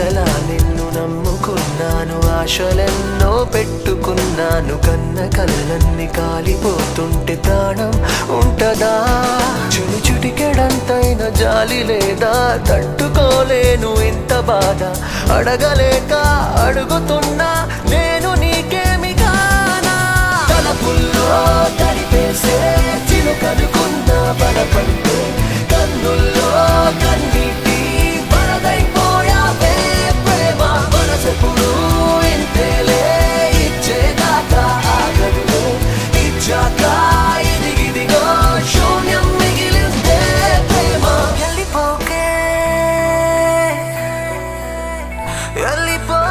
అంతలా నిన్ను నమ్ముకున్నాను ఆశలెన్నో పెట్టుకున్నాను కన్న కళ్ళన్ని కాలిపోతుంటే ప్రాణం ఉంటదా? చుడి చుటికెడంతైన జాలి లేదా? తట్టుకోలేను ఇంత బాధ అడగలేక అడుగుతున్నా నేను నీకేమి కానా? తలపుల్లో తడిపేసే చిలుకనుకున్నా బలపడి early boy.